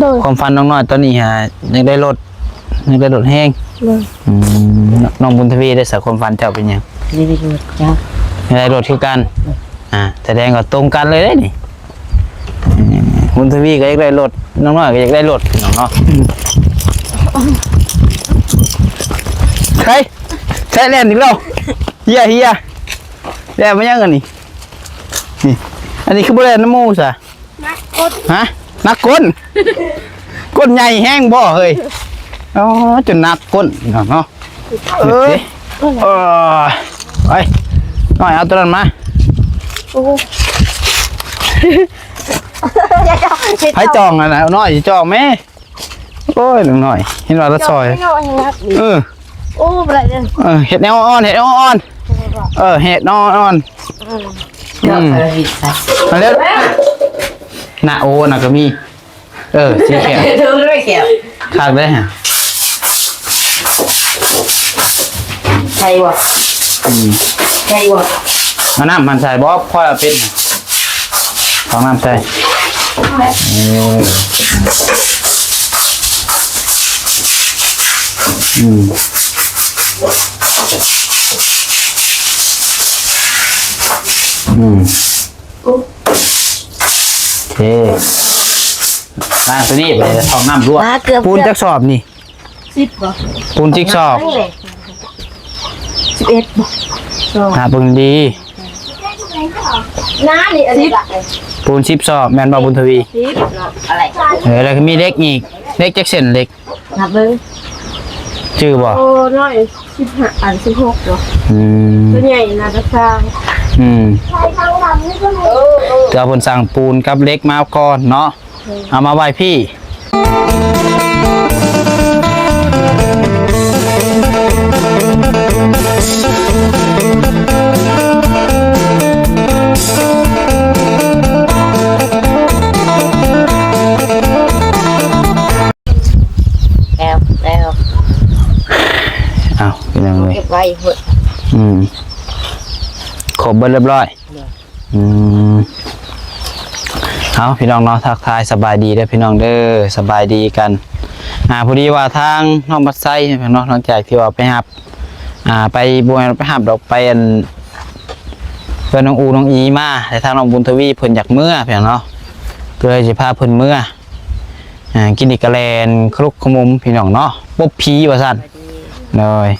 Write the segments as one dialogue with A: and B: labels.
A: โดย
B: ความฝันน้องน้อยตอนนี้ฮะยังได้รถยังได้รถแห้ง
A: โดย
B: อืมน้องบุญทวีได้สักความฝันเจ้าเป็นหยัง
C: นี่ได้ดูจ้า
B: ยังได้รถคือกัน อ่าแสดงก็ตรงกันเลยได้นี่อืมบุญทวีก็อยากได้รถน้องน้อยก็อยากได้รถพี่น้องเนาะใช่ใช่แล่นอีกแล้วเฮียเฮียแล่นมายังกันนี่นี่ อันนี้คือบ่แล่นน้ำมูสะ
A: นักกด
B: ฮะ นักก้นก้นใหญ่แห้งบ่เฮ้ยอ๋อจนนักก้นเนาะเนาะเอ้ยเออไปหน่อยเอาตัวนั้นมา
A: โอ้อย่าจับ
B: ให้จองอะนะเอาหน่อยสิจองแม่โอ้ยหนึ่งหน่อย เห็นว่าละซอย
A: ไม่เอาอย่างนั้น
B: เออ
A: โอ้อะไรเนี่ย
B: เออเห็ดแนวอ่อนเห็ดแนวอ่อนเออเห็ดแนวอ่อน
C: เนาะเออหิใส่
B: มาเร็ว หน้าโอ้น่ะก็มี เออสีเขียว
C: ดูด้วยเกี่ยว
B: ขาดได้ฮะ
C: ใช่บ่
B: อืม
C: ใช่บ่
B: เอาน้ำมันใส่บ่พ่อเอาเป็ดน่ะของน้ำใส่เอออืมอืมโอ เคอ่าตัวนี้ไปทองน้ำรั่ว
C: มาเกือบ
B: ปูนจักสอบนี่
A: สิบบ่
B: ปูนจิ๊กซอบ
A: สิบเอ็ดบ่
B: หาเบิ่งดี
A: น้านี่สิบ
B: ปูนชิปสอบแมนบอบุญทวี
A: สิบ
C: อะไร
B: เออแล้วก็มีเล็กอีกเล็กจักเส้นเล็ก
C: นับเบิ้ง
B: ชื่อบ่
A: โอ้น้อยสิบห้าอันสิบหกบ่
B: อืม
A: ตัวใหญ่นะกระซัง
B: อืม
A: ใช่ทาง ดำนี่ก็มี
B: เดี๋ยวเพิ่นสั่งปูนกับเล็กมาก่อนเนาะเอามาไว้พี่
C: แล้วแล้ว
B: เอาเป็นยังไง
C: เก็บไว้เถอะ
B: อืมครบ เบิดเรียบร้อยอืมเอาพี่น้องเนาะทักทายสบายดีเด้อพี่น้องเด้อสบายดีกันอ่าพอดีว่าทางน้องบัดไซพี่น้องน้องจากที่ว่าไปหับอ่าไปบวยไปหับดอกไปอันเพื่อนน้องอูน้องอีมาแต่ทางน้องบุญทวีเพิ่นอยากเมื่อพี่น้องเนาะก็เลยจะพาเพิ่นเมื่ออ่ากินอีกกะแลนครุกขมุมพี่น้องเนาะปุ๊บผีว่าสั่นเลย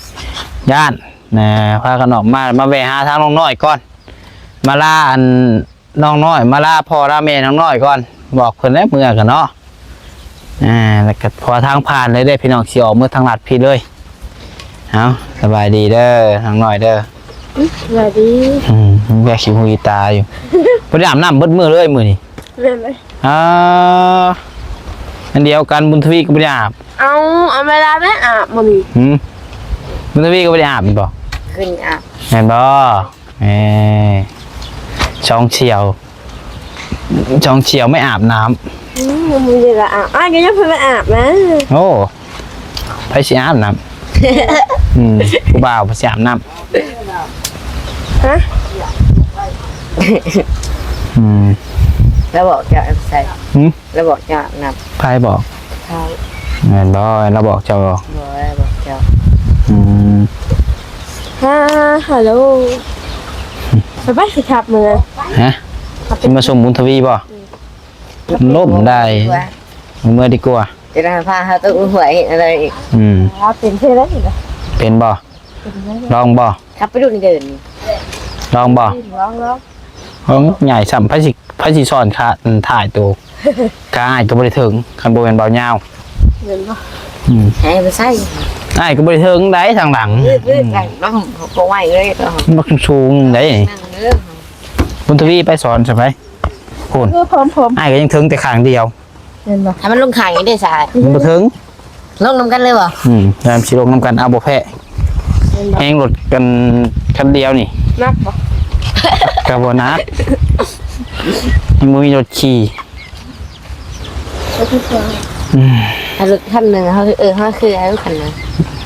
B: ย่าน นะพากันออกมามาแวะหาทางน้องน้อยก่อน มาล่าอันน้องน้อย มาล่าพ่อล่าแม่น้องน้อยก่อน บอกเพิ่นได้เมื่อกันเนาะอ่าแล้วก็พอทางผ่านเลยได้อพี่น้องสิออกมือทางลัดพี่เลยเอาสบายดีเด้อน้องน้อยเด้อ
A: สวัสดี
B: อืมแบกขี้หูอีตาอยู่บ่ได้อาบน้ำเบิดมือเลยมื้อนี้
A: เรียนไหม
B: อ่าอันเดียวกันบุญทวีก็บ่ได้อาบ
A: เอาเอาเวลาไหมอะมัน
B: หืมบุญทวีก็บ่ได้อาบแม่นบ่
C: ขึ้นอะ
B: แม่นบ่แหมช่องเฉียว ช่องเฉียวไม่อาบน้ำ
A: อืมมันมีเวลาอะอะก็ยังเพิ่งไปอาบนะ
B: โอ้ไปสิอาบน้ำอืมผู้บ่าวไปสิอาบน้
A: ฮะำ
B: อืม
C: แล้วบอกจะใส่
B: หืม
C: แล้วบอกจะนับ
B: ไพ่บอก
C: เท้า
B: แม่นบ่เราบอกเจ้าบอก
C: บอกแล้วบอกจะ
B: อืม
A: ฮ่าฮัลโหลไปไปสิครับมือ
B: ฮะสิมาส่งบุญทวีบ่ล่มได้เมื่อดีกว่า
C: จะได้พาเขาต้องหวยอะไรอีก
B: อืม
A: ครับเป็นเพื่อนแล้วอีกเหรอ
B: เป็นบ่ลองบ่
C: ขับไปดูนี่เดิน
B: ลองบ่
A: ร้องร้อง
B: ของใหญ่สัมพระสิพระสิสอนค่ะอืมถ่ายตัวกายก็บ่ได้ถึงคันบ่แม่นเบายาว
A: เงินปะ
B: อืม
C: ให้ไปใส่
B: อ้ายก็บ่ได้ถึงได้ทางหลัง
C: ยืดยืดกันน้องเขาไหวเลยก็
B: มันบักสูงได้
C: นั่งเรื่อง
B: บุญทวีไปสอนใช่ไหมคุณ
A: เพื่อพร้อมผม
B: อ้ายก็ยังถึงแต่ข้างเดียว
A: เงินปะ
C: ถ้ามันลงขางอย่างนี้ได้สาย
B: มันบ่ถึง
C: ลงน้ำกันเลยบ่
B: อืมยามสิลงนํกันเอาบ่แพ้
A: เงินปะ
B: แฮงรถกันคันเดียวนี่
A: นักปะ
B: ก็บ่นักยังบ่มีรถขี่
A: ก็คือ เพื่อน
B: อืม
C: ถ้ารถคันหนึ่งเขาคือเออเขาคือให้รถคันนึง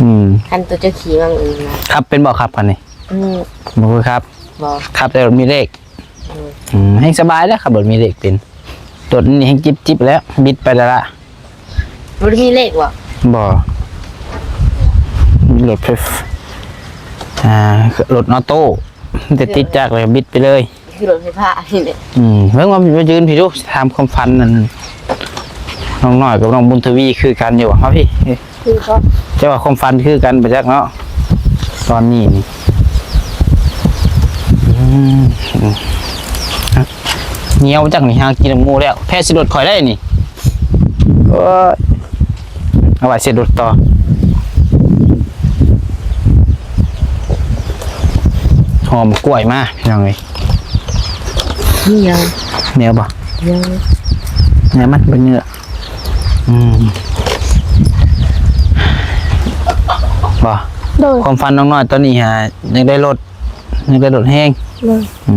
B: อืม
C: คันตัวเจ้าขี่บางอื่นนะครับ
B: เป็นบ่ครับคันนี้
C: อืม
B: บ่คือครับ
C: บอก
B: ขับแต่รถมีเลขอืมให้สบายแล้วขับรถมีเลขเป็นรถนี่ให้จิบจิบแล้วบิดไปแล้วละ
C: มันมีเลขวะ
B: บ่รถไฟฟอ่ารถออโต้จะติดจากเลยบิดไปเลย
C: คือรถไฟฟ้านี่เนี่ย
B: อืมเพิ่งมามายืนพี่ดูถามความฝันนั่น น้องน้อยกับน้องบุญทวีคือกันอยู่ครับพี่
A: คือก็
B: เจ้าว่าความฝันคือกันไปจักเนาะตอนนี้นี่อืมเหนียวจังนี่หากินหมูแล้ว แพ้สิรถข่อยได้นี่โอ้ยเอาไว้เสียรถต่อหอมกล้วยมาพี่น้องเอ้ย
C: นี่ยัง
B: เหนียวบ่
C: ยัง
B: เนี่ยมันเป็นเนื้ออืม บ่
A: โดย
B: ความฝันน้องน้อยตอนนี้ฮะยังได้รถยังได้รถแห้ง
A: เลย
B: อื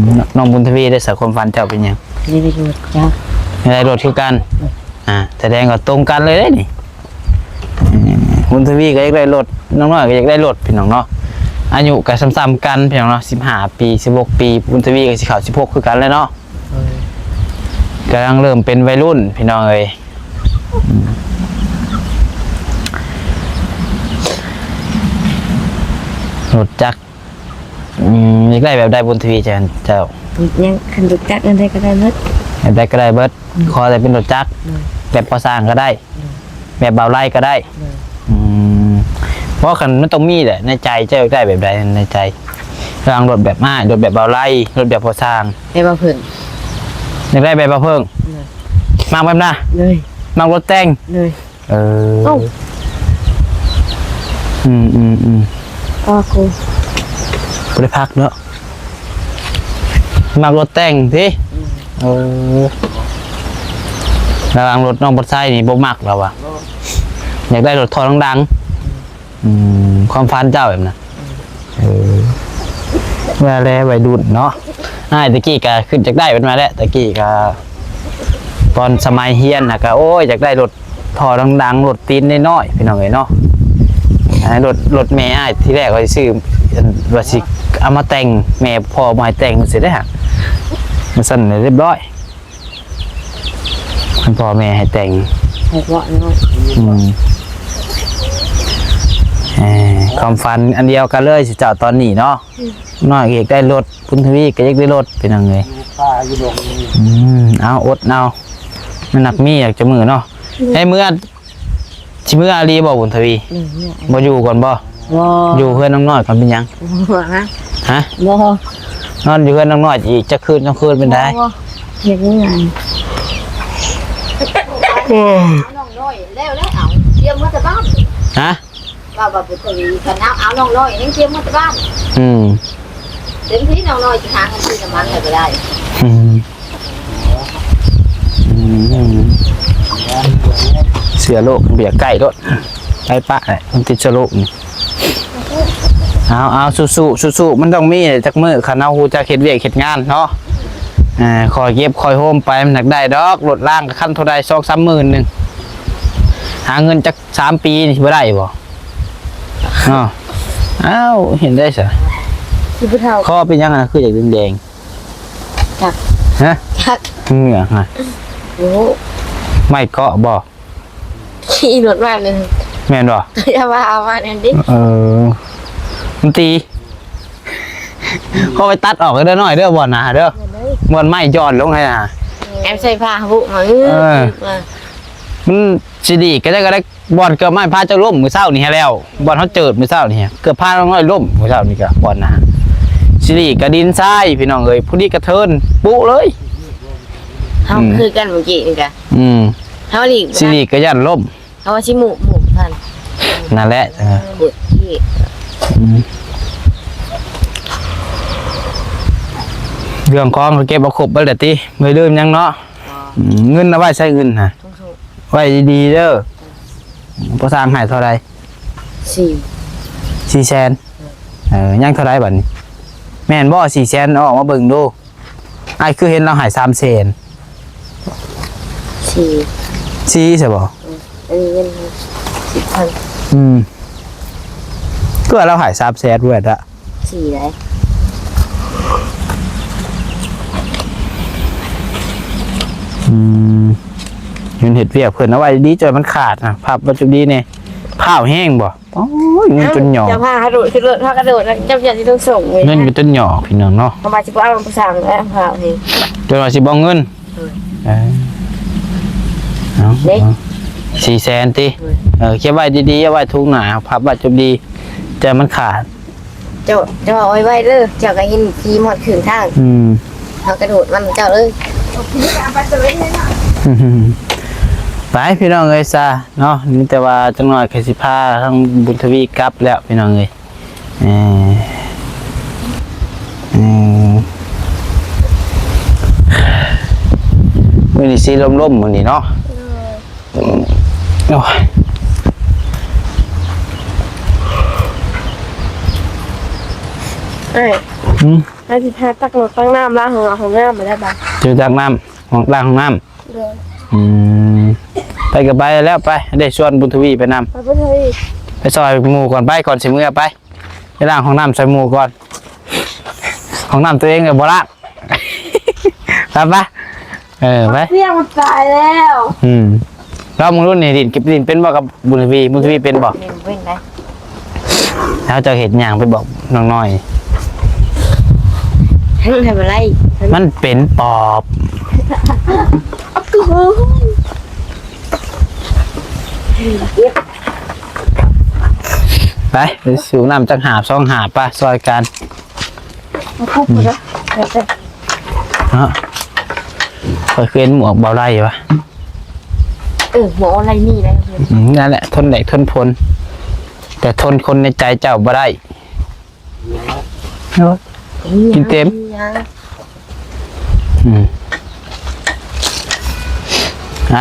B: มน้องบุญทวีได้สักความฝันเจ้าเป็นหยัง
C: นี่ได้รถจ้า
B: ยังได้รถคือกัน อ่าแสดงก็ตรงกันเลยเด้นี่อืมบุญทวีก็อยากได้รถน้องน้อยก็อยากได้รถพี่น้องเนาะอายุก็ซ้ำๆกันพี่น้องเนาะ15ปี16ปีบุญทวีก็สิเข้า16คือกันเลยเนาะกำลังเริ่มเป็นวัยรุ่นพี่น้องเอ้ย อืมรถจักรอืมอยากได้แบบได้บุญทวีเจ้าเจ้า
C: ยังคันรถจักรนั่นได้ก็ได้หมด
B: อยากได้ก็ได้เบิดขอแต่เป็นรถจักร
C: อืม
B: แบบพอสร้างก็ได้ แบบเบาไล่ก็ได้
C: อืม
B: อืมเพราะคันมันต้องมีแหละในใจเจ้าอยากได้แบบใดในใจรางรถแบบม้ารถแบบเบาไล่รถแบบพอสร้าง
C: ได้มาเพิ่น
B: อยากได้แบบเบาเพิ่ง
C: อืม
B: มากแบบน่ะ
C: เลย
B: มากรถแต่ง
C: เลย
B: เออ
A: เอ้า
B: อืมอืมอืม
A: อากู
B: บ่ได้พักเนาะมากรถแต่งสิเออระหวังรถน้องบดไซนี่บ่มักแล้วว่ะอยากได้รถทอดังๆอืมความฝันเจ้าแบบนั้นเออเวลาแลวัยรุ่นเนาะอ้ายตะกี้ก็ขึ้นจากได้เป็นมาแล้วตะกี้ก็ ตอนสมัยเฮียนน่ะก็โอ้ยอยากได้รถทอดังๆรถตีนน้อยๆพี่น้องเอ้ยเนาะอันนั้นรถรถแม่อ้ายที่แรกก็สิซื้ออันว่าสิเอามาแต่งแม่พ่อมาให้แต่งมันเสร็จได้วฮะมันสั่นเรียบร้อยคุณพ่อแม่ให้แต่ง
C: ให้เวาะน้อย
B: อืมเอ่อความฝันอันเดียวกันเลยสิเจ้าตอนนี้เนาะน้อยก็อยากได้รถคุณทวีก็อยากได้รถเป็นยังไงอืมเอาอดเอา มันหนักมีอยากจะมือเนาะให้เมื่อชิเมื่ออาลีบอกบุญทวี
C: นี่เนี่ย
B: บ่อยู่ก่อนบ่
C: วอ
B: อยู่เพื่อนน้องน้อยกันเป็นหยัง
C: วอฮะ
B: ฮะ
C: วอน
B: อนอยู่เพื่อนน้องน้อยอีกจะคืนต้องคืนเป็นได้
C: เฮ็ดยังไง
D: น้องน้อยแล้วแล้วเอาเตรียมมาแต่บ้าน
B: ฮะ
D: ว่าว่าบุตรีกันเอาเอาน้องน้อยนี่เตรียมมาแต่บ้าน
B: อืม
D: เต็มที่น้องน้อยจะหาเงินซื้อน้ำมันเลยก็ได้
B: อืมอืม เสือโลกเบียร์ไก่รถไปปะเลยมันติดเสือโลกนี่เอาเอาสู้สู้สู้สู้ๆมันต้องมีจักมือขันเอาหูจะเข็ดเวียกเข็ดงานเนาะอ่าคอยเก็บคอยโฮมไปมันหนักได้ดอกรถล่างกับขั้นเท่าใดสองสามหมื่นหนึ่งหาเงินจักสามปีนี่บ่ได้บ่อ้าวอ้าวเห็นได้สะ
A: สิผู้เฒ่า
B: ข้อเป็นยังไงคืออย่างแดง
C: จัก
B: ๆฮะ
C: จัก
B: เหงื่อฮะ
C: โอ้
B: ไม่เกาะบ่
C: ขี่รถมาเลย
B: แม่นบ่
C: อย่าว่าเอามาเนี่ยดิ
B: เออมันตีเขาไปตัดออกเด้อหน่อยเด้อบ่นะเด้อบ่อนไม้ย้อนลงให้นะ
C: แอมใส่ผ้าบุมาเอ
B: เออ
C: มา
B: มันสิดีก็ได้ก็ได้บ่อนเกือบไม้พาเจ้าล่มมื้อเช้านี่ให้แล้วบ่อนเขาเจิดมื้อเช้านี่เกือบพาน้องน้อยล่มมื้อเช้านี่ก็บ่อนนะสิดีก็ดินทรายพี่น้องเอ้ยผู้นี้กระเทินปุเลย
C: เฮาคือกันเมื่อกี้นี่กะ
B: อืม
C: เฮาหลีก
B: สิดีก็ย่านล่ม
C: เฮาว่าสิหมู่หมู่ท่าน
B: นั่นแหละเออ
C: บุดที่
B: เรื่องของเขาเก็บเอาครบเบิดแล้วติไม่ลืมหยังเนาะอืมเงินเอาไว้ใช้เงินฮะ
C: ทุ่ง
B: ไว้ดีๆเด้อพอสร้างให้เท่าไร
C: ๆสี่
B: สี่แสนเออยังเท่าไรบัดนี้ แม่นบ่สี่แสนออกมาเบิ่งดูไอ้ายคือเห็นเราใหายสามแสน
C: สี่
B: สี่ใช่บ่
C: อันนี้เงินสิบพัน
B: อืมก็เราหายสามแสนด้วยละ
C: สี่ได้
B: อืมมันเห็ดเวียกเพิ่นเอาไว้ดีจนมันขาดนะพับปัจจุบันนี่ยข้าวแห้งบ่โอ้ยเงินจนหยอก
A: จะพากระโดดขึ้นรถพากระโดดแล้วเจ้าอย่าที่ต้องส่งเลย
B: เงินก็จนหยอกพี่น้องเนาะ
A: ทำไมจะเอาลงไปสั่งแล้วพาเอง
B: จนว่าสิบ่เงินเออ เอาเอาสี่แสนติเออเก็บไว้ดีๆเอาไว้ทุกหนาพับไว้จบดี แต่มันขาด
C: เจ้าเจ้าเอาไว้ไว้เด้อเจ้าก็ยินขี่หมดขืนทาง
B: อืม
C: เขากระโดดมันเจ้าเลย
B: ไปพี่น้องเอ้ยซะเนาะนี่แต่ว่าจังหน่อยเคสิพาทั้งบุญทวีกลับแล้วพี่น้องเอ้ยเออเออมื้อนี้สีลมๆมื้อนี้เนาะ โอ้ย
A: เอ้ย
B: อืม
A: ให้ที่พาตักรถตั้งน้ำล้างของเราของน้ำมาได้บ้าง
B: เจอจากน้ำของล่างของน้ำอืมไปกับไปแล้วไปได้ชวนบุญทวีไปนำ
A: ไปเพื่อนเฮ้ย
B: ไปซอยหมู่ก่อนไปก่อนสิมื้อไปไปล้างห้องน้ำใส่หมู่ก่อนห้องน้ำตัวเองกับบล้าง ไปปะเออไป
A: เสี่ยงมันตายแล้ว
B: อืม เรามึงรุ่นนี่ดินเก็บดินเป็นบ่กับบุญทวีบุญทวีเป็นบ่
C: เล่นเว้นได้
B: แล้วเจะเห็นอย่างไปบอกน้องน้อย
C: ท่านทำอะไร
B: มันเป็นปอบไปไปสูน้ำจังหาบซองหาบปะซอยกัน
A: มาคุบไปแล้วเดี๋ยวจะ
B: เนาะเคยเห็นหมวกเบาไล่ปะ
C: เออหมออะไรนี่ได้เพื่อน
B: อืมนั่นแหละทนแดดทนพลแต่ทนคนในใจเจ้าบ่ได้เนาะกินเต็ม
C: ยัง
B: อืมไป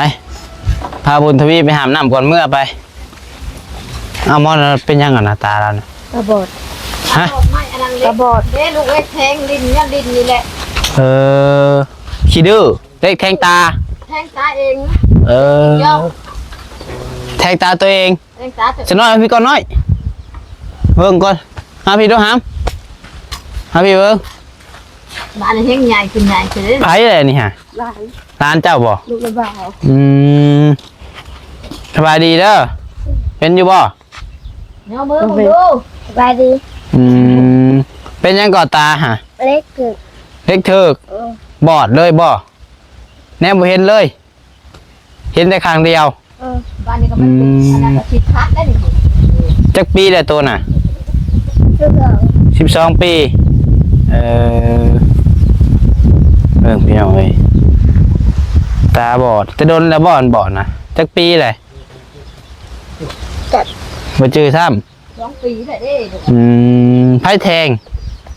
B: พาบุญทวีไปหามน้ำก่อนเมื่อไป เอามอนเป็นยังไงหน้าตาเรานะ
A: กระบอด
B: ฮะ
D: ไม่อันนั้น
A: ก
D: เล็
A: ระ
D: ก
A: บอด
D: เด้ลูกเล็กแทงดินเนี่ยดินนี่แหละ
B: เออขี้ดื้อเล็กแทงตา
D: แทงตาเอง
B: เออแทงตาตัวเอง
D: แทงตาตัว
B: ฉันน้อยเอาพี่ก่อนน้อยเบิ่งก่อนหาพี่ด้วยหามหาพี่เบิ่ง
D: บ้านนี้แทงใหญ่ขึ้นใหญ่ขึ้นเลย
B: ไผอะไรนี่ฮะ
A: หลาย
B: ร้านเจ้าบ่
A: ลูกระบาว
B: อืมสบายดีเด้อเป็นอยู่บ่
D: เนาะมือมึงดู
C: สบายดี
B: อืมเป็นยังก่อตาฮะ
C: เล็กเกิด
B: เล็กเถิกบอดเลยบ่แนมบ่เห็นเลย เห็นแต่ข้างเดียว
D: บ้านนี้ก็มันเป็นอันนั้นก็คิดคัดได้ดิ
B: จักปีแล้วตัวน่ะ
C: เรื่อง
B: สิบสองปี เออเรื่องพี่น้องเอ้ยตาบอด จะโดนแล้วบอดบอดนะจักปีเลยมาเจอซ้
D: สองปีเลยเด้ำ
B: อืมไพ่แทง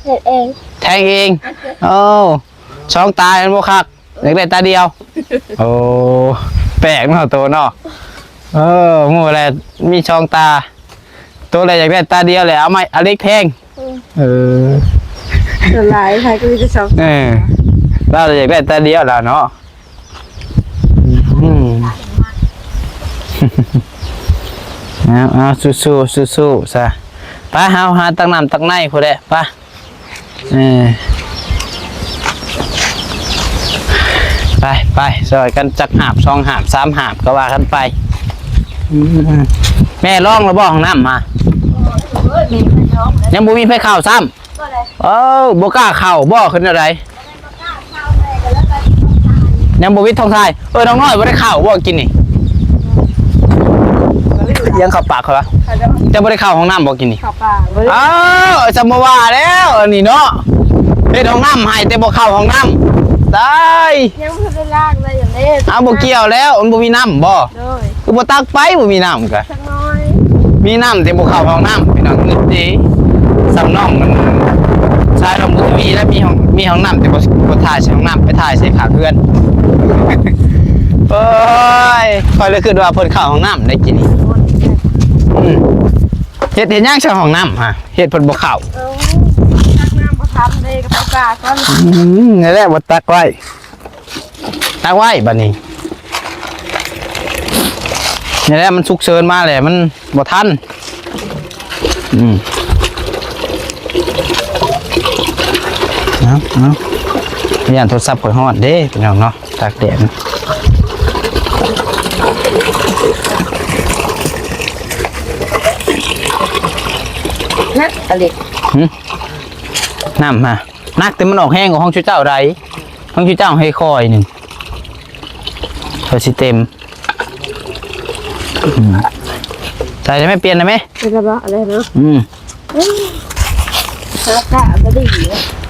C: เห็ดเอง
B: แทงเองโอ้ช่องตาเห็นบ่คัก อยากได้ตาเดียว โอ้แปลกเนาะตัวเนาะเออหมูอะไรมีช่องตา ตัวอะไรอยากได้ตาเดียวเลยเอาไม้อเล็กแทงเออ
A: ส่วนหลายใครก็มีจะสอง
B: เออเราอยากได้ตาเดียวแล้วเนาะอืมเอาเอาสู้สู้สู้สู้ๆซะไปหาหาตักน้ำตักในพอได้ไปเออ ไปไปซอยกันจักหาบสองหาบสามหาบก็ว่ากันไปอืมแม่ร้องแล้วบอกของน้ำมา
D: เอ้ยมีมันท้องแล้ว
B: ยังบ่มีไฟข่าวซ้
D: ก็เลยำ
B: เอ้าบ่กล้าเข่าบ่ขึ้นอะไรยังบ่วิทย์ทองทายเออน้องน้อยบ่ได้ข่าวบ่กินนี่ยังเข้าปากเขาวะจะบ่ได้เข้าห้องน้ำบ่กินนี่
A: ข่าวป่าเว้ย
B: อ้าวจะมาว่าแล้วอันนี้เนาะเฮ็ดห้องน้ำให้แต่บ่เข้าห้องน้ำ ได้
A: ยังไม่ได้ล่างเลยอย่างนี้
B: เอาบ่เกี่ยวแล้วมันบ่มีน้ำบ่
A: เลย
B: คือบ่ตักไปบ่มีน้ำกะ
A: สักน้อย
B: มีน้ำแต่บ่เข้าห้องน้ำพี่น้องนึกดีสำน้องมันชายลำบุทวีแล้วมีห้องมีห้องน้ำแต่บ่บ่ถ่ายใส่ห้องน้ำไปถ่ายใส่ขาเพื่อนโอ้ยคอยเลยคิดว่าเพิ่นเข้าห้องน้ำได้กินนี่อืมเฮ็ดเฮ็ดหยังใส่ห้องน้ำฮะเฮ็ดเพิ่นบ่เข้า
A: เอากาก่อน
B: อืมนี่แหละบ่ตักไว้ตักไว้บัดนี้นี่แหละมันสุกเชิญมาแหละมันบ่ท่านอืมเนาะเนาะพยานโทดสอบข่อยฮอดเด้พี่น้องเนาะตากแดด
C: นัดอะไร
B: น้ำมา นักแต่มันออกแห้งกว่าห้องชุดเจ้าใดห้องชุดเจ้าให้คอยหนึ่งเขาสิเต็มอืมใส่ได้ไหมเปลี่ยนได้ไหม
A: เป็นระบะอะไรเนาะ
B: อืม
A: ตาตาไม่ได้อยู่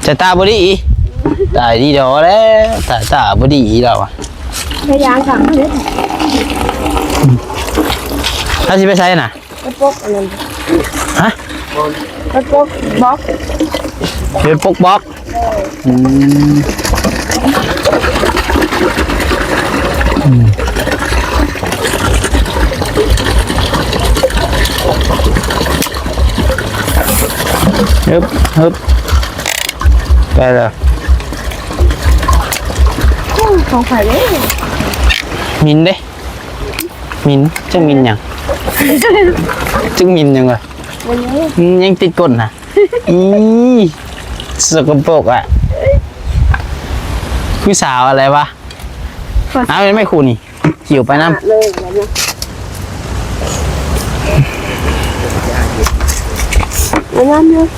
B: จะตาบอดีตายดีเดียวแล้วตาตาบอดีแล้วอะ
A: พยายามสั่งเลย
B: ถ้าสิไปใช้น่ะ
A: กระปกอะไร
B: ฮะ
A: กระปกบล็อก
B: เป็นปกบล็อก อืมอืมฮึบฮึบไปแล้ว
A: ของไข่เลย
B: มินเด้ มินจังมินหยังจังมินหยังวะ
A: วันนี้
B: อืมยังติดก้นนะอี สกปรกอะผู้สาวอะไรวะอ้าวไม่คูนี่หิวไปน้
A: เลยแล้วนะแล้วนั่นเนาะ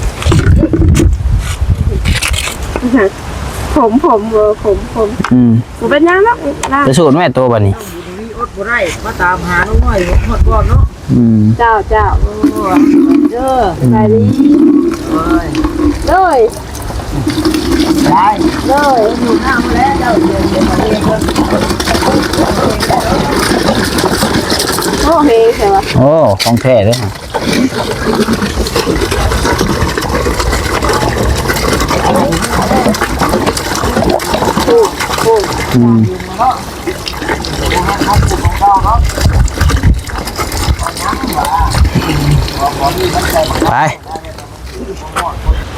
A: ผมผมเออผมผม
B: อืม
A: ผมเป็นยังแล้วล่า
B: จะสูตรแม่ตัวบันนี้
D: มีอดบ่ได้มาตามหาน้องน้อยหมดก่อนเนาะ
B: อืม
A: เจ้าเจ้า
D: เด้อ
A: ไปดี
D: เอ้ย
A: เลย
D: ได้
A: เลย
D: อยู่ข้างแล้วเจ้าเดี๋ยวเดี๋ยวมาเรียนเพิ่น
A: โอ้เฮ้ใช่ปะ
B: โอ้ของแท้เลยฮะอืมไป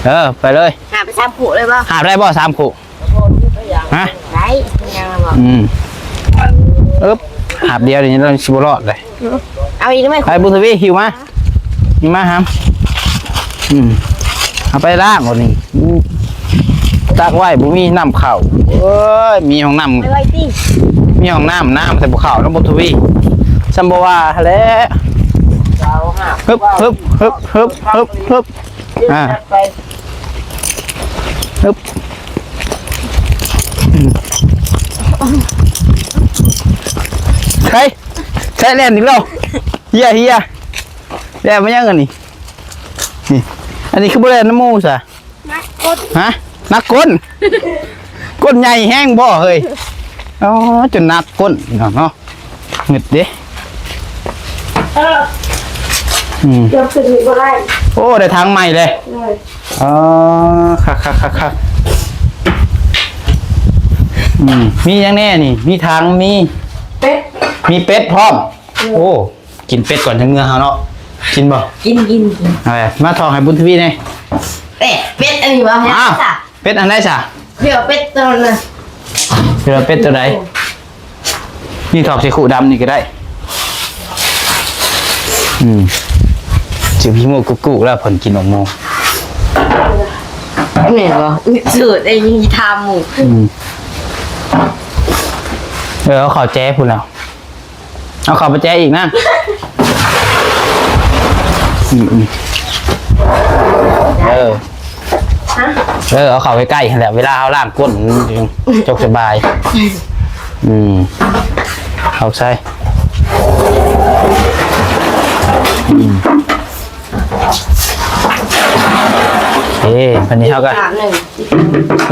B: เออ ไปเลย
C: หาไปทำผูเลยป่ะ
B: หาบได้บ่สามขู่ฮะ
C: ได้ยังบอก
B: อืมอึ๊บหาบเดียวเดี๋ยวนี้เราชิบรอดเลย
C: เอาอีกได้ไหม
B: ไปบุญทวีหิวมาหิวมาครับอืมเอาไปล่างก่อนนี่อืมตักไว้บุมีน้ำเข่าเอ้ยมีห้องน้
C: ไปไว้ตีำ
B: มีห้องน้ำน้ำใส่บุเข่าน้ำบุญทวีซัมบวาแล้ว
D: เจ้าห้า
B: ฮึบฮึบฮึบฮึบฮึบฮึบอ่า
D: ไป
B: ฮึบใครใช่เล่นอีกแล้วเฮียเฮียเล่นมายังกันนี่นี่ อันนี้คือบ่เล่นน้ำมูสะ
A: นักกด
B: ฮะนักก้นก้นใหญ่แห้งบ่เฮ้ยอ๋อจนนักก้นเนาะเนาะหงึดเด้อืม
A: เดี๋ยวขึ้นอีกก็ได้
B: โอ้ได้ทางใหม่เลย
A: เลย
B: อ๋อคักคักคักคักอืมมีอย่างแน่นี่ มีทางมี
A: เป็ด
B: มีเป็ดพร้อม โอ้ กินเป็ดก่อนจะเงือเฮาเนาะ กินบ่
C: กินกินกิน
B: เอาไปมาทองให้บุญทวีหน่อย
C: เป็ดเป็ดอันนี้วะเนี่ย
B: อ้าว
C: จ้ะ
B: เป็ดอันไหนจ้ะ
C: เดี๋ยวเป็ดตัวนั้น
B: เดี๋ยวเป็ดตัวไหนนี่ถอกใส่ขู่ดำนี่ก็ได้ อืมจือพี่โมกุ๊กกุแล้วผลกินออกโม
C: เนี่ ยเหรอสูตรไอ้ยี่ทาหมู
B: อืมเออเอาข่าวแจ้พูดแล้วเอาข่าวไปแจ้อีกนะอืมอืมเออเออเอาข่าวไปใกล้ๆแหละเวลาเอาล่างก้นจกสบาย อืมเอาใช่อืม พันนี้เขาก็
C: สามหนึ่ง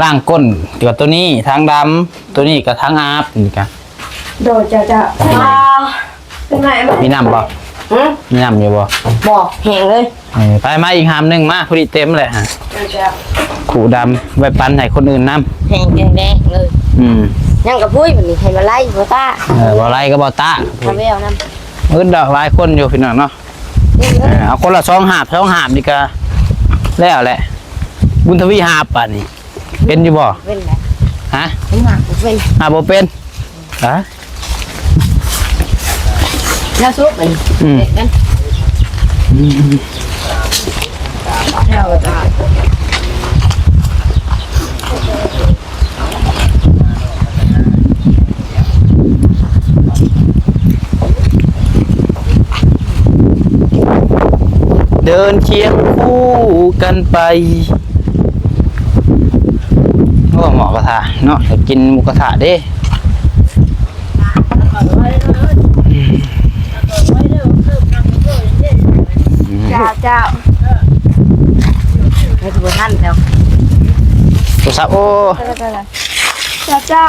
B: ล่างก้นเกี่ยวกับตัวนี้ทางดำตัวนี้กับทางอาบนี่กัน
A: โดดจะจะ
C: อ่า
A: เป็นไงไหม
B: มีน้ำบ่
C: หืม
B: มีน้ำอยู่บ่
C: บอกแหงเลย
B: เออไปมาอีกหามหนึ่งมาพอดีเต็มเลยฮะ
A: จะจะ
B: ขู่ดำไว้ปันให้คนอื่นน้
C: แหงแดงแดงๆเลยำ
B: อืม
C: ยังกับพุ้ยแบบนี้ให้มาไล่โบต้า
B: เออบ่ไรก็บ่ตา
C: ทำเวลน้
B: มืดดอกหลายคนอยู่พี่น้องเนาะำ
C: นี่
B: เออเอาคนละสองหาบสองหาบนี่ก็แล้วแหละ บุญทวีหาบป่ะนี่เป็นอยู่บ่
C: เป็นไร
B: ฮะ
C: เป็นหมากเป็น
B: หาบ่เป็นฮะ
C: แล้วซุปเป็น
B: อืม
C: เด็กกันแล้วก็จะ
B: เดินเคียงคู่กันไปโอ้หมอกระทะเนาะอยากกินหมูกระทะเด้
A: เจ้าเจ้า
C: ให้ทุกท่านแล้ว
B: โทรศัพท์โอ้
A: เจ้าเจ้า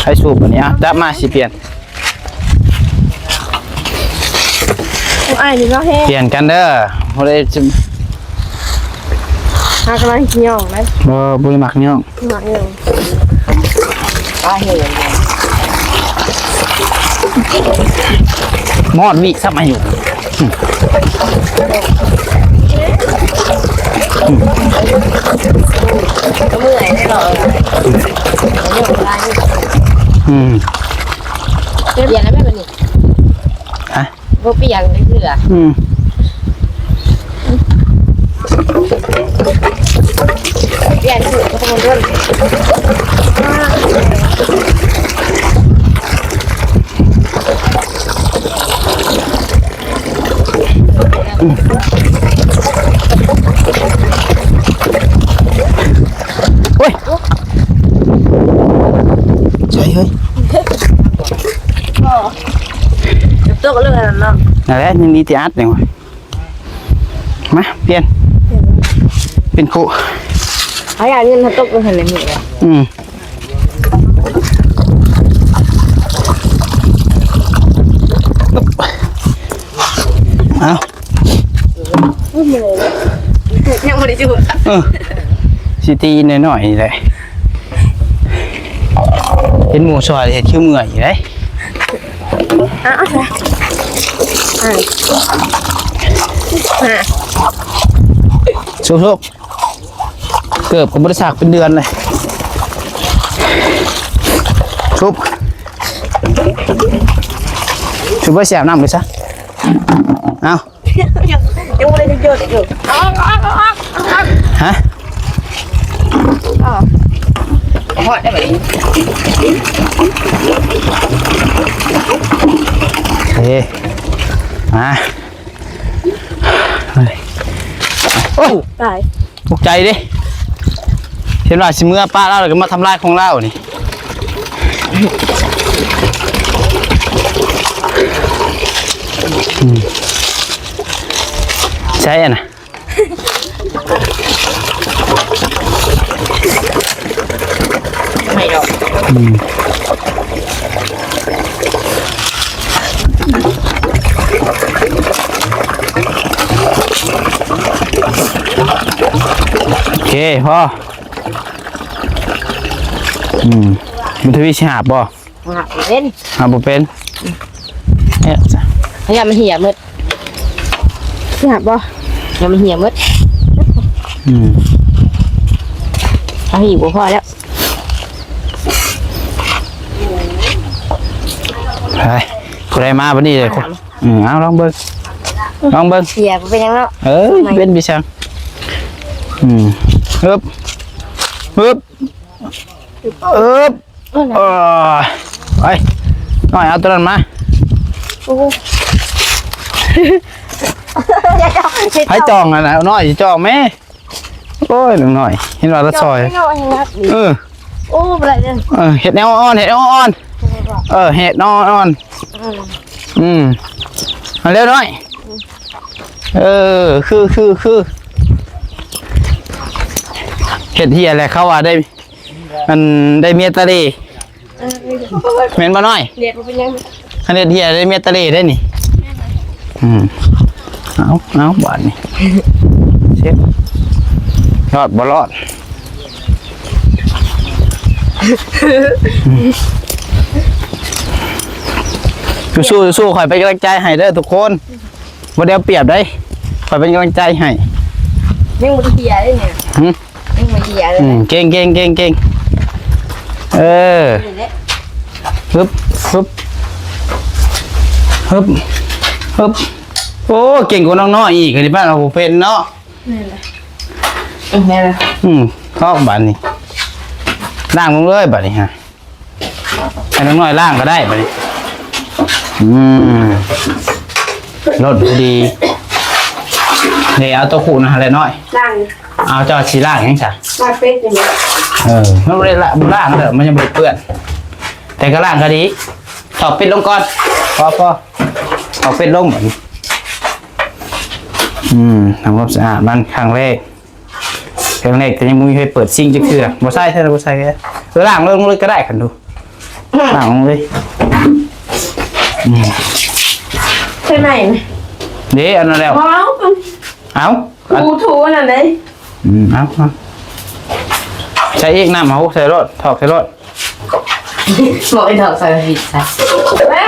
B: ใช้สูบอันนี้อะจับมาสิเปลี่ยน
A: ผมอ่านอยู่ก็แห้ง
B: เปลี่ยนกันเด้อบ่ได้จะ
A: หากำลังกินย่องนะ
B: บ่บ่ได้มักเนาะ
A: หนักอยู่
C: ก็เห็น
B: มอดวิซับมาอยู่
C: ก็เมื่อยได้หรอเรื่องอะไร
B: อืม
C: เปลี่ยนแล้วแม่เป็นนี่
B: ฮะ
C: บ่เปลี่ยนได้คืออะ
B: อืม
C: เปลี่ยนคือก็ต้องรุ่น
B: โอ้ยใช่เฮ้ย
C: ตัวก็เรื่ องนั้นเนาะ
B: นั่นแหละยังดีที่อัดเนี่ยว่ะมาเปลี่ยนเป็นคู่
C: ไอ้ยาเงินถ้าตกก็เห็นเลยหมดเลย
B: อืมเอา
C: ยังไม่ได้จูด
B: เออสิตีหน่อยๆนี่แหละเห็นหมูซอยเห็นคิ้วเมื่อยอยู่เลย
A: อะอะอะอะ
B: สุกๆ เกือบกับบริษัทเป็นเดือนเลยชุบชุบไว้แสบน้ำเลยซะเอา
A: ยังไม่ได้หยุดอยู่
B: ฮะ
C: พอได้แบบนี้
B: เฮ้มาเฮ้ยโอ้ย
A: ตาย
B: ตกใจดิ เห็นว่าสิเมื่อป้าเล่าเลยก็มาทำลายของเล่านี่อืมใช่อะนะ
C: ไม่หรอก
B: โอเคพ่อ อืมมันทวีชหาบบ่
C: หักเล่น
B: หาบ่เป็นเนี่ยจ้ะ
C: พยายามมันเหี่ยมืด
A: ที่หับบ่
C: พยายามมันเหี่ยมืด
B: อืม
C: เอาหิวพอแล้ว
B: ไปกูได้มาบัดนี้เลยคนอืมเอาลองเบิ่งลองเบิ่ง
C: เหี่ยเป็นยังแล้ว
B: เอ้ยเป็นพี่ช่างอืมฮึบฮึบ ฮึบเออไปหน่อยเอาตัวนั้นมาให้จองอะนะน้อยสิจองแม่โอ้ยหนึ่งหน่อย เห็นว่าละซอย
A: ไม่เอาให้นัก
B: เออ
A: โอ้อะไรเนี่ย
B: เออเห็ดแนวอ่อนเห็ดแนวอ่อนเออเห็ดนอนอ่อนอืมเอาเร็วหน่อย เออคือคือคือเห็ดเฮียอะไรเขาว่าได้ มันได้เมียตะเลเม็นมาหน่อย
A: เด็ดมันเป็นยัง
B: อันเห็ดเฮียได้เมียตะเลได้นี่อืมเอาเอาบาดนี่เช็ดรอดบ่รอดสู้ๆสู้ๆคอยเป็นกำลังใจให้เด้อทุกคนบ่ได้เอาเปรียบได้คอยเป็นกำลังใจให้
C: ยังไม่เหี่ยเลยเนี่ย
B: หึ
C: ยังไม่เหี่ยเลย
B: อืมเก่งเก่งเก่งเก่ง เออฮึบฮึบฮึบฮึบโอ้เก่งกว่าน้องน้อยอีกอันนี้บ้านเราเป็นเนาะ
C: แม่เลย
B: อืมเข้าบ้านนี้ล่างลงเลยบัดนี้ฮะให้น้องน้อยล่างก็ได้บัดนี้อืมรถพอดีเดี๋ยวเอาตัวขู่นะอะไรน้อย
A: ล่าง
B: เอาเจอชีล่างยังจ้ะ
A: ล่างเป็ดอย่างเงี้ย
B: เออมันไม่ได้ละล่างเถอะมันยังไม่ได้เปื้อน แต่ก็ล่างก็ดีถอดปิดลงก่อนพอพอถอดปิดลงเหมือนอืมทำความสะอาดมันครั้งแรกครั้งแรกแต่ยังไม่เคยเปิดซิงค์จะเคือบ่ใช่ใช่หรือบ่ใช่แค่เออล่างลงเลยก็ได้ขันดูล่างลงเลย
A: ใช่ไหม
B: เดี๋ยวอันนั้นแล้ว
A: ว้าว
B: เอาเอา
A: ถูถูนั่นเลย
B: อืมเอาเอาใช้อีกน้ำเอาใส่รถถอกใส่รถ
C: บอกไอ้ดอกใส่ผิดใส่
A: แม่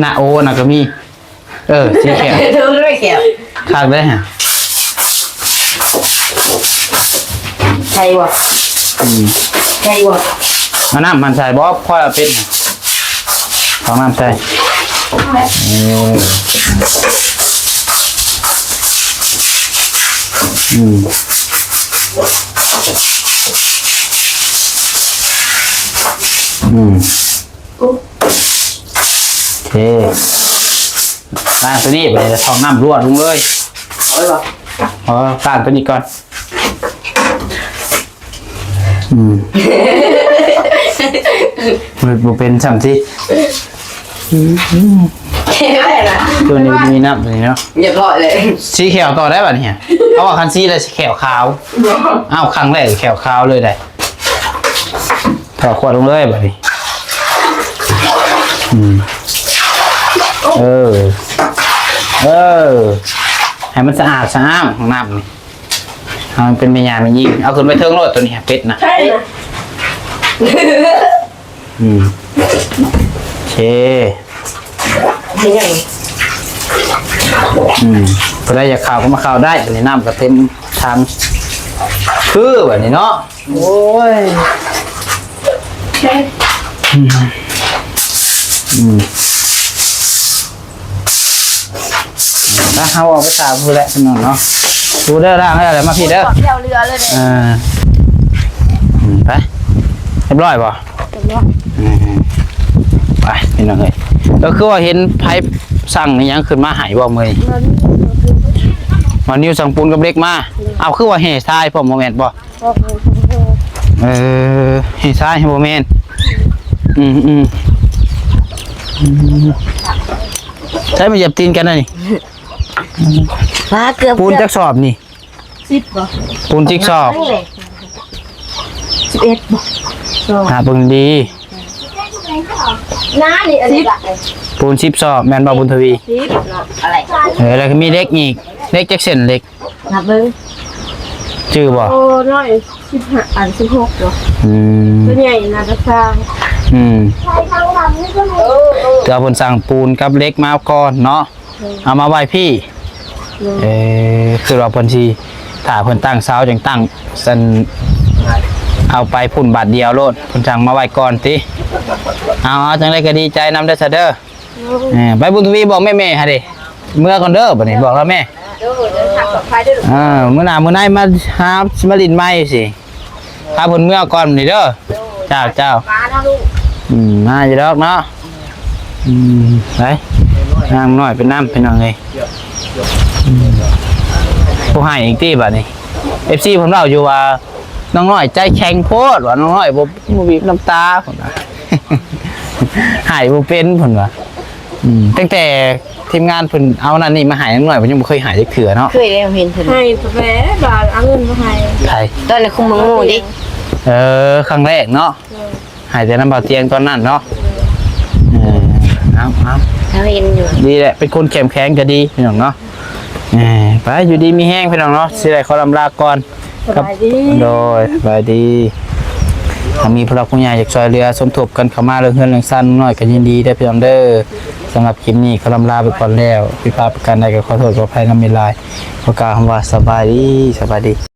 B: หน้าโอน่ะก็มี เออสีเขียว
C: เธอไม่เกี่ยว
B: คากได้ฮะ
C: ใช่วะ
B: อืม
C: ใช่วะ
B: เอาน้ำมันใส่บอสค่อยเอาเป็ดน่ะของน้ำใส่เอออืมอืมโอเคล้างตัวนี้ไปเลยทองน้ำรวดลงเลย
C: โอ้ยวะ
B: พอล้างตัวนี้ก่อน อืมมันบ่เป็นสามสิ
C: ไม่ละ
B: ตัวนี้มีน้ำตัวนี้เนาะ
C: เรียบร้อยเลย
B: สีเขียวต่อได้ป่ะเนี่ยเขาบอกคันสีเลยสีเขียวขาวอ้าวครั้งแรกเขียวขาวเลยได้ถอดขวดลงเลยแบบนี้อืมเออ เออ ให้มันสะอาดสะอ้ามของน้ำนี่เอามันเป็นเมียามันยิงเอาขึ้นไปเทิงรถตัวนี้เป็ดนะ
A: ใช่นะ
B: อืมโอเค
C: เป็นยังไง
B: อืมพอได้อยากข่าวก็มาข่าวได้อันนี้น้ำก็เต็มทางคือแบบนี้เนาะโอ้ย
A: ใช่
B: อืมถ้าเขาเอาไปสาบพูดแหละพี่น้องเนาะดูเด้อร่างให้อะไรมาพี่เด้อ
A: เที่ยวเรือเลยเนี่ย
B: อ่าอืมไปเรียบร้อยป่ะอืมไปพี่น้องเอ้ย ก็คือว่าเห็นไพ่สั่งนี่ยังขึ้นมาใหายบ่เมยมานิ้วสั่งปูนกับเล็กมาเอาคือว่าเฮทรายพ่อโมเมนต์บ่เออเฮทรายโมเมนต์อืมอืมอืมใช้มาเหยียบตีนกันนะนี่
C: มาเกือบ
B: ปูนจักสอบนี่
A: สิบบ่
B: ปูนจิกสอบ
C: สิบเอ็ดบ่
B: หาเบิ่งดี
D: น้านี่อันนี้ละ
B: ปูนชิบสอบแมนบอบุญทวี
A: สิบ
C: อะไร
B: เออแล้วก็มีเล็กอีกเล็กจักเส้นเล็ก
C: นับเบิ้ง
B: ชื่อบ่
A: โอ้น้อยสิบห้าอันสิบหกบ่
B: อืม
A: ตัวใหญ่นะกระซัง
B: อืม
D: ใช้ทางลำนี่ก็มี
B: เกือเพิ่นสั่งปูนกับเล็กมาก่อนเนาะเอามาไว้พี่ เออคือว่าเพิ่นสิถ้าเพิ่นตั้งเสาจังตั้งสัน เอาไปพุ่นบาทเดียวโลดเพิ่นสั่งมาไว้ก่อนติเอาเอาจังไดก็ดีใจนำเด้อซะเด้อเออไปบุญทวีบอกแม่ๆฮะดิเมื่อก่อนเด้อบัดนี้บอกแล้วแม่
D: เดี๋ยวเดินทางปลอดภัยด้วย
B: อ่ามื้อหน้ามื้อไหนมาหาสิมาลินใหม่สิพาเพิ่นเมื่อก่อนนี่เด้อเจ้าเจ้า
D: ฟ้านะลูก
B: อืมมาอยู่ดอกเนาะอืมไปน้ำน้อยเป็นน้ำเป็นยังไงอืมผู้ให้อีกที่บัดนี้ FC ผมเล่าอยู่ว่า น้องน้อยใจแข็งโพดว่าน้องน้อยบ่บ่บีบน้ำตาผมว่าหายบ่เป็นผมว่าอืมตั้งแต่ทีมงานเพิ่นเอานั่นนี่มาใหายน้องน้อยผมยังบ่เคยใหายจักเถื่อเนาะ
C: เคยได้เห็นเพิ่น
A: ให้ตัวแม่บาทเอาเงินมาให้
B: ไทย
C: ตอนนี้คุมมังงูดิ
B: เออครั้งแรกเนาะหายแต่น้ำเบาเตียงตอนนั้นเนาะเออเอาเอา
C: เขาเห็นอยู่
B: ดีแหละเป็นคนเข้มแข็งก็ดีพี่น้องเนาะเออไปอยู่ดีมีแห้งพี่น้องเนาะสิได้ขอลำลาก่อน
A: สบายดี
B: โดยสบายดีถ้ามีพลักผู้ใหญ่อยากช่วยเหลือสมทบกันเข้ามาเรื่องเฮือนเรื่องสั้นน้อยก็ยินดีได้อพี่น้องเด้อสำหรับคลิปนี้ขอลำลาไปก่อนแล้วพิพาทประการใดก็ขอโทษขออภัยนำเวลายขอกล่าวคำว่าสบายดีสบายดี